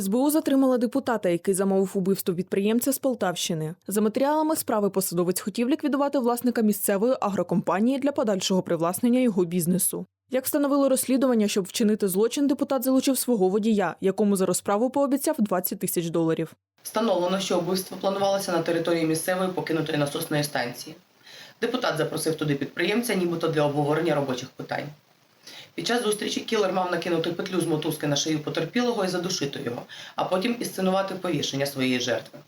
СБУ затримала депутата, який замовив убивство підприємця з Полтавщини. За матеріалами справи посадовець хотів ліквідувати власника місцевої агрокомпанії для подальшого привласнення його бізнесу. Як встановило розслідування, щоб вчинити злочин, депутат залучив свого водія, якому за розправу пообіцяв 20 тисяч доларів. Встановлено, що вбивство планувалося на території місцевої покинутої насосної станції. Депутат запросив туди підприємця, нібито для обговорення робочих питань. Під час зустрічі кілер мав накинути петлю з мотузки на шию потерпілого і задушити його, а потім ісценувати повішення своєї жертви.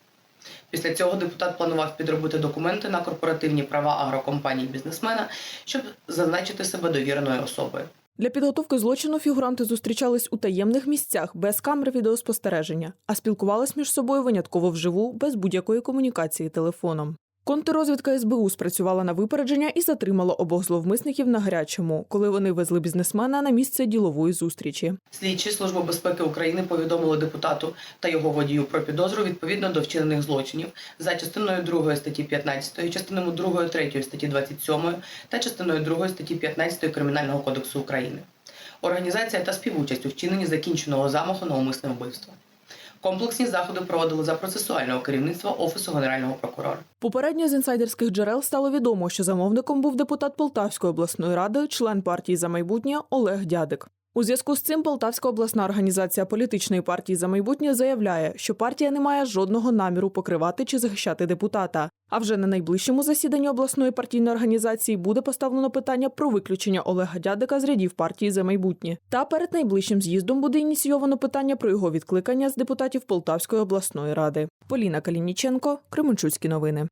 Після цього депутат планував підробити документи на корпоративні права агрокомпанії бізнесмена, щоб зазначити себе довіреною особою. Для підготовки злочину фігуранти зустрічались у таємних місцях без камер відеоспостереження, а спілкувались між собою винятково вживу без будь-якої комунікації телефоном. Контррозвідка СБУ спрацювала на випередження і затримала обох зловмисників на гарячому, коли вони везли бізнесмена на місце ділової зустрічі. Слідчі Служби безпеки України повідомили депутату та його водію про підозру відповідно до вчинених злочинів за частиною 2 статті 15, частиною 2 3 статті 27 та частиною 2 статті 15 Кримінального кодексу України. Організація та співучасть у вчиненні закінченого замаху на умисне вбивство. Комплексні заходи проводили за процесуального керівництва Офісу Генерального прокурора. Попередньо з інсайдерських джерел стало відомо, що замовником був депутат Полтавської обласної ради, член партії за майбутнє Олег Дядик. У зв'язку з цим Полтавська обласна організація політичної партії за майбутнє заявляє, що партія не має жодного наміру покривати чи захищати депутата. А вже на найближчому засіданні обласної партійної організації буде поставлено питання про виключення Олега Дядика з рядів партії за майбутнє. Та перед найближчим з'їздом буде ініційовано питання про його відкликання з депутатів Полтавської обласної ради. Поліна Калініченко, Кременчуцькі новини.